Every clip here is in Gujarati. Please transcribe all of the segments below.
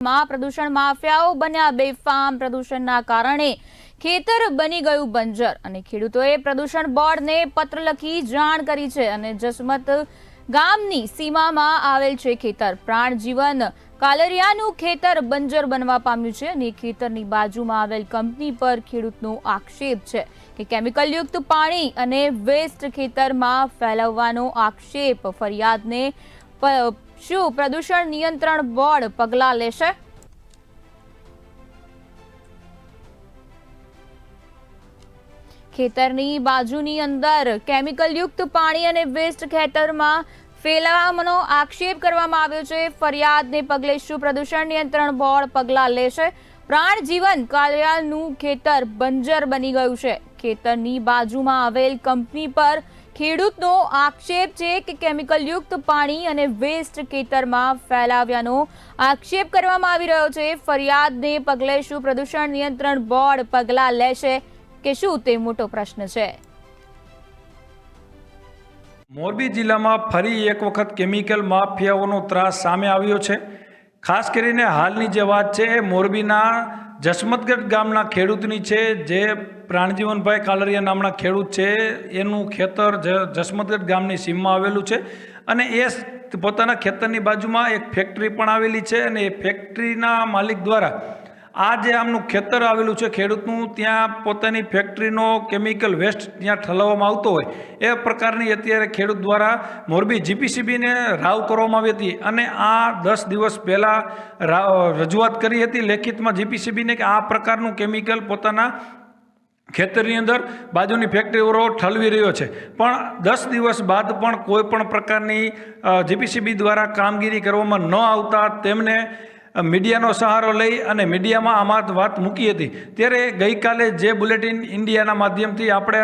માં પ્રદૂષણ માફિયાઓ બન્યા બેફામ. પ્રદૂષણના કારણે ખેતર બની ગયું બંજર અને ખેડૂતોએ પ્રદૂષણ બોર્ડને પત્ર લખી જાણ કરી છે અને જસમત ગામની સીમામાં આવેલ છે ખેતર. પ્રાણજીવન કાલરિયાનું ખેતર બંજર બનવા પામ્યું છે અને ખેતરની બાજુમાં આવેલ કંપની પર ખેડૂતનો આક્ષેપ છે કે કેમિકલયુક્ત પાણી અને વેસ્ટ ખેતરમાં ફેલાવવાનો આક્ષેપ ફરિયાદને શું પ્રદૂષણ નિયંત્રણ બોર્ડ પગલાં લેશે? ખેતરની બાજુની અંદર કેમિકલયુક્ત પાણી અને વેસ્ટ ખેતરમાં ફેલાવાનો આક્ષેપ કરવામાં આવ્યો છે. ફરિયાદને પગલે શું પ્રદૂષણ નિયંત્રણ બોર્ડ પગલાં લેશે? પ્રાણ જીવન કાર્યાલનું ખેતર બંજર બની ગયું છે. ખેતરની બાજુમાં આવેલ કંપની પર ખેડૂતનો આક્ષેપ છે કે કેમિકલયુક્ત પાણી અને વેસ્ટ ખેતરમાં ફેલાવ્યાનો આક્ષેપ કરવામાં આવી રહ્યો છે. ફરિયાદને પગલે શું પ્રદૂષણ નિયંત્રણ બોર્ડ પગલાં લેશે કે શું તે મોટો પ્રશ્ન છે? મોરબી જિલ્લામાં ફરી એક વખત કેમિકલ માફિયાઓનો ત્રાસ સામે આવ્યો છે. ખાસ કરીને હાલની જે વાત છે, મોરબીના જસમતગઢ ગામના ખેડૂતની છે, જે પ્રાણજીવનભાઈ કાલરિયા નામના ખેડૂત છે, એનું ખેતર જસમતગઢ ગામની સીમમાં આવેલું છે અને એ પોતાના ખેતરની બાજુમાં એક ફેક્ટરી પણ આવેલી છે અને એ ફેક્ટરીના માલિક દ્વારા આ જે આમનું ખેતર આવેલું છે ખેડૂતનું, ત્યાં પોતાની ફેક્ટરીનો કેમિકલ વેસ્ટ ત્યાં ઠલાવવામાં આવતો હોય. એ પ્રકારની અત્યારે ખેડૂત દ્વારા મોરબી જીપીસીબીને રાવ કરવામાં આવી હતી અને આ દસ દિવસ પહેલાં રજૂઆત કરી હતી લેખિતમાં જીપીસીબીને કે આ પ્રકારનું કેમિકલ પોતાના ખેતરની અંદર બાજુની ફેક્ટરીઓ ઠલવી રહ્યો છે. પણ દસ દિવસ બાદ પણ કોઈ પણ પ્રકારની જીપીસીબી દ્વારા કામગીરી કરવામાં ન આવતા તેમને મીડિયાનો સહારો લઈ અને મીડિયામાં આમાં વાત મૂકી હતી. ત્યારે ગઈકાલે જે બુલેટિન ઇન્ડિયાના માધ્યમથી આપણે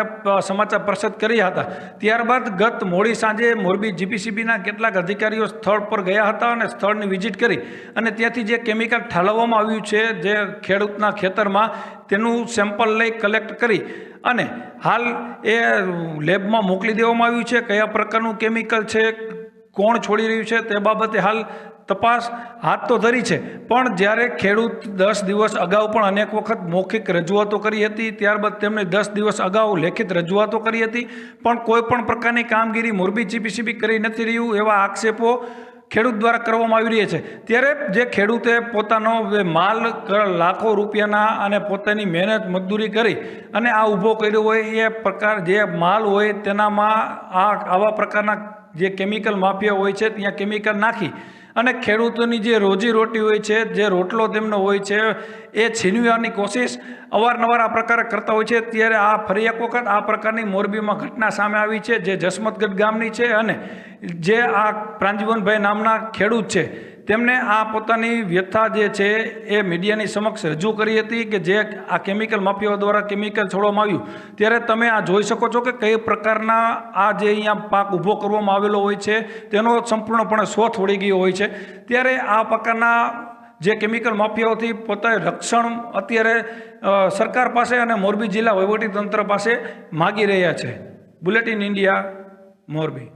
સમાચાર પ્રસારિત કર્યા હતા, ત્યારબાદ ગત મોડી સાંજે મોરબી જીપીસીબીના કેટલાક અધિકારીઓ સ્થળ પર ગયા હતા અને સ્થળની વિઝિટ કરી અને ત્યાંથી જે કેમિકલ ઠાલવવામાં આવ્યું છે, જે ખેડૂતના ખેતરમાં, તેનું સેમ્પલ લઈ કલેક્ટ કરી અને હાલ એ લેબમાં મોકલી દેવામાં આવ્યું છે, કયા પ્રકારનું કેમિકલ છે, કોણ છોડી રહ્યું છે, તે બાબતે હાલ તપાસ હાથ તો ધરી છે. પણ જ્યારે ખેડૂત દસ દિવસ અગાઉ પણ અનેક વખત મૌખિક રજૂઆતો કરી હતી, ત્યારબાદ તેમણે દસ દિવસ અગાઉ લેખિત રજૂઆતો કરી હતી, પણ કોઈ પણ પ્રકારની કામગીરી મોરબી જીપીસીબી કરી નથી રહ્યું એવા આક્ષેપો ખેડૂત દ્વારા કરવામાં આવી રહ્યા છે. ત્યારે જે ખેડૂતે પોતાનો માલ લાખો રૂપિયાના અને પોતાની મહેનત મજદૂરી કરી અને આ ઊભો કર્યો હોય, એ પ્રકાર જે માલ હોય તેનામાં આ આવા પ્રકારના જે કેમિકલ માફિયા હોય છે, ત્યાં કેમિકલ નાખી અને ખેડૂતોની જે રોજી રોટી હોય છે, જે રોટલો તેમનો હોય છે, એ છીનવાની કોશિશ અવારનવાર આ પ્રકારે કરતા હોય છે. ત્યારે આ ફરી એક વખત આ પ્રકારની મોરબીમાં ઘટના સામે આવી છે, જે જસમતગઢ ગામની છે અને જે આ પ્રાંજીવનભાઈ નામના ખેડૂત છે તેમને આ પોતાની વ્યથા જે છે એ મીડિયાની સમક્ષ રજૂ કરી હતી કે જે આ કેમિકલ માફિયાઓ દ્વારા કેમિકલ છોડવામાં આવ્યું. ત્યારે તમે આ જોઈ શકો છો કે કઈ પ્રકારના આ જે અહીંયા પાક ઊભો કરવામાં આવેલો હોય છે, તેનો સંપૂર્ણપણે શોથ વળી ગયો હોય છે. ત્યારે આ પ્રકારના જે કેમિકલ માફિયાઓથી પોતાએ રક્ષણ અત્યારે સરકાર પાસે અને મોરબી જિલ્લા વહીવટી તંત્ર પાસે માગી રહ્યા છે. Bulletin India, Morbi.